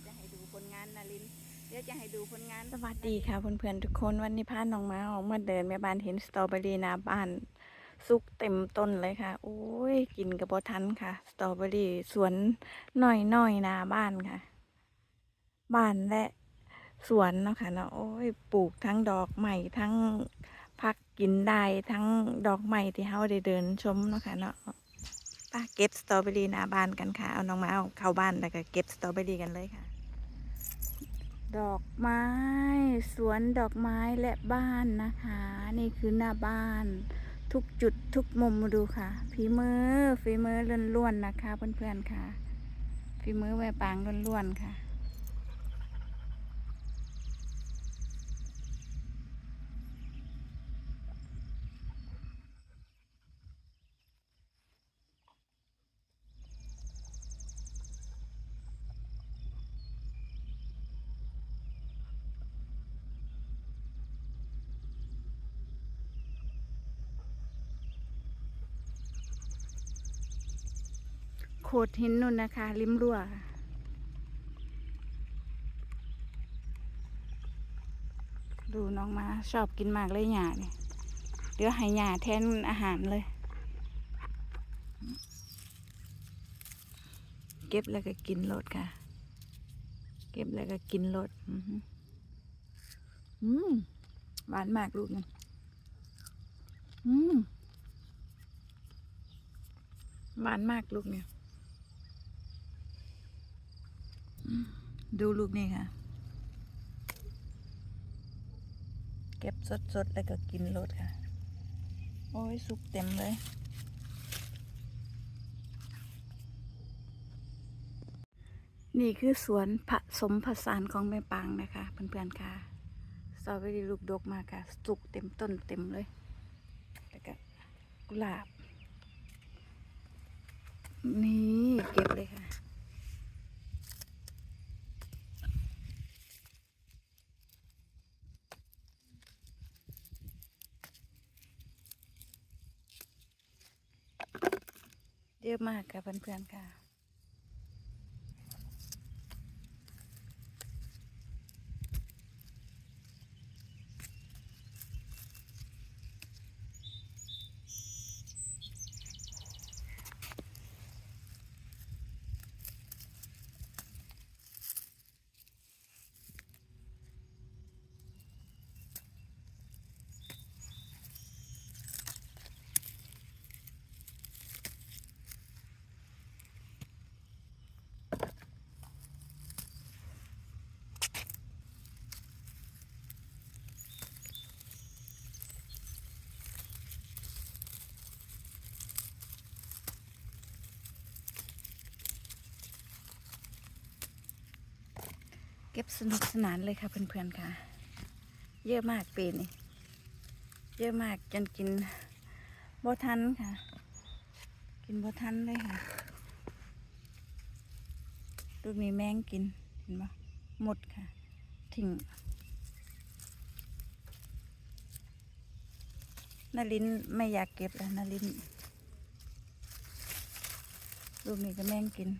ยวจะให้ดูผลงานนารินเดี๋ยวจะให้ดูผลงานสวัสดีค่ะเพื่อนๆทุกคนวันนี้พาน้องมาออกมาเดินแม่บ้านเห็นสตรอเบอรี่หน้าบ้านสุกเต็มต้นเลยค่ะโอ้ยกินกระบอทันค่ะ สตรอเบอรี่สวนหน่อยๆหน้าบ้านค่ะ บ้านและสวนเนาะค่ะเนาะโอ้ยปลูกทั้งดอกใหม่ทั้งพักกินได้ทั้งดอกใหม่ที่เฮาได้เดินชมเนาะค่ะเนาะไป้าเก็บสตรอเบอรี่หน้าบ้านกันค่ะ เอาน้องมาเอาเข้าบ้านแล้วก็เก็บสตรอเบอรี่กันเลยค่ะ ดอกไม้ สวนดอกไม้และบ้านนะคะ นี่คือหน้าบ้าน ทุกจุดทุกมุมมาดูค่ะฝีมือฝีมือล้วนๆนะคะเพื่อนๆค่ะฝีมือแม่ปางล้วนๆค่ะ ขดหินนุ่นนะคะ ริมรั้วดูน้องมาชอบกินมากเลยหญ้าเนี่ยเดี๋ยวให้หญ้าแทนอาหารเลย เก็บแล้วก็กินโลดค่ะ เก็บแล้วก็กินโลดอือหืออืมหวานมากลูกนึงอืมหวานมากลูกเนี่ย ดูลูกนี่ค่ะ เก็บสดๆ แล้วก็กินรสค่ะ โอ้ย สุกเต็มเลย นี่คือสวนผสมผสานของแม่ปางนะคะ เพื่อนๆค่ะสตรอเบอรี่ลูกดกมากค่ะ สุกเต็มต้นเต็มเลย แล้วก็กุหลาบ นี่ เก็บเลยค่ะ เยอะมากค่ะเพื่อนๆค่ะ ก็บสนุกสนานเลยค่ะเพื่อนๆค่ะ เยอะมากปีนี้เยอะมากจนกินบทันค่ะ กินบทันเลยค่ะลูกนี้แมงกินเห็นปะหมดค่ะทิ้งนาลินไม่อยากเก็บแล้วนาลินลูกนี้ก็แมงกิน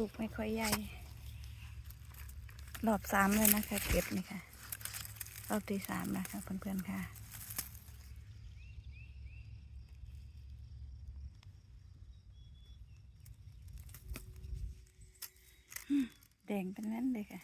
ลูกไม่ค่อยใหญ่รอบสามเลยนะคะ เก็บนี่ค่ะรอบที่สามนะคะเพื่อนๆค่ะแดงเป็นนั้นเลยค่ะ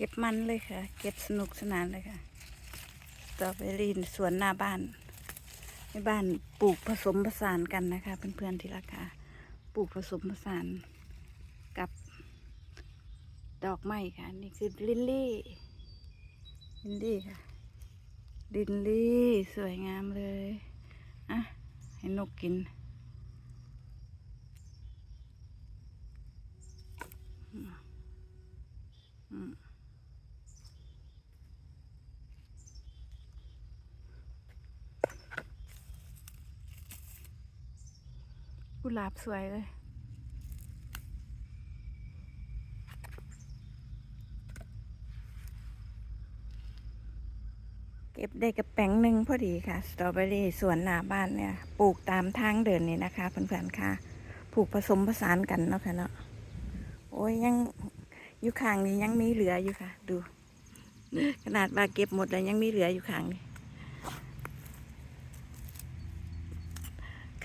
เก็บมันเลยค่ะ เก็บสนุกสนานเลยค่ะสตรอเบอรี่สวนหน้าบ้านในบ้านปลูกผสมผสานกันนะคะเพื่อนๆที่ราคาปลูกผสมผสานกับดอกไม้ค่ะ นี่คือลินลี่ลินลี่ค่ะ ลินลี่สวยงามเลยอะให้นกกินอืม กุหลาบสวยเลยเก็บได้กระแป้งหนึ่งพอดีค่ะ สตรอเบอรี่สวนหน้าบ้านเนี่ย ปลูกตามทางเดินนี่นะคะเพื่อนๆค่ะ ปลูกผสมผสานกันเนาะค่ะเนาะ โอ้ยยังอยู่ข้างนี้ยังมีเหลืออยู่ค่ะ ดู ขนาดว่าเก็บหมดแล้วยังมีเหลืออยู่ข้างนี้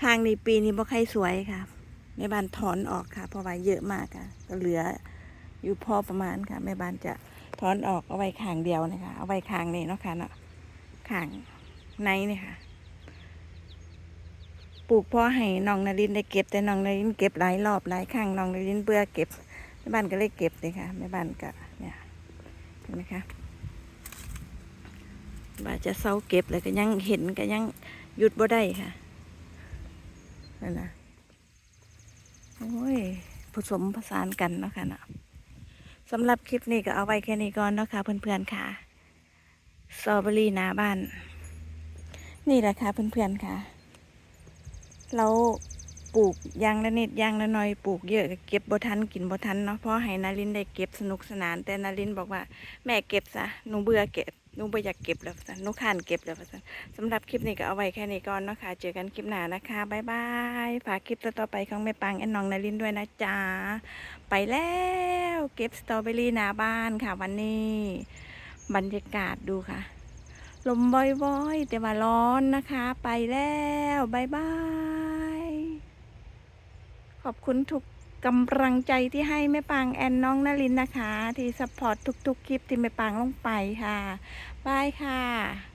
ข้างนี้ปีนี้บ่ใครสวยค่ะแม่บ้านถอนออกค่ะ เพราะว่าเยอะมากค่ะก็เหลืออยู่พอประมาณค่ะแม่บ้านจะถอนออกเอาไว้ข้างเดียวนะคะ เอาไว้ข้างนี้เนาะค่ะเนาะข้างในนี่ค่ะปลูกพ่อให้น้องนารินได้เก็บ แต่น้องนารินเก็บหลายรอบหลายครั้งน้องนารินเบื่อเก็บแม่บ้านก็เลยเก็บเลยค่ะแม่บ้านก็เนี่ยเห็นไหมคะว่าจะเศร้าเก็บเลยก็ยังเห็นก็ยังหยุดบ่ได้ค่ะ นั่นนะโอ้ยผสมผสานกันเนาะค่ะเนาะสำหรับคลิปนี้ก็เอาไว้แค่นี้ก่อนเนาะค่ะเพื่อนๆค่ะสตรอเบอรี่หนาบ้าน นี่แหละค่ะเพื่อนๆค่ะ เราปลูกยางละนิดยางละหน่อยปลูกเยอะกเก็บบ่ทันกินบ่ทันเนาะเพราะให้นารินได้เก็บสนุกสนาน แต่นารินบอกว่า แม่เก็บซะหนูเบื่อเก็บ หนูบ่อยากเก็บแล้วซะหนูข้านเก็บแล้วซะสำหรับคลิปนี้ก็เอาไว้แค่นี้ก่อนนะคะเจอกันคลิปหน้านะคะบ๊ายบายฝากคลิปต่อๆไปของแม่ปังแอนน้องนารินด้วยนะจ๊ะไปแล้วเก็บสตรอเบอรี่หน้าบ้านค่ะ วันนี้บรรยากาศดูค่ะ ลมว่อยๆ แต่ว่าร้อนนะคะ ไปแล้วบายบายขอบคุณทุก กำลังใจที่ให้แม่ปางแอนน้องนารินนะคะ ที่สปอร์ตทุกๆคลิปที่แม่ปางลงไปค่ะบายค่ะ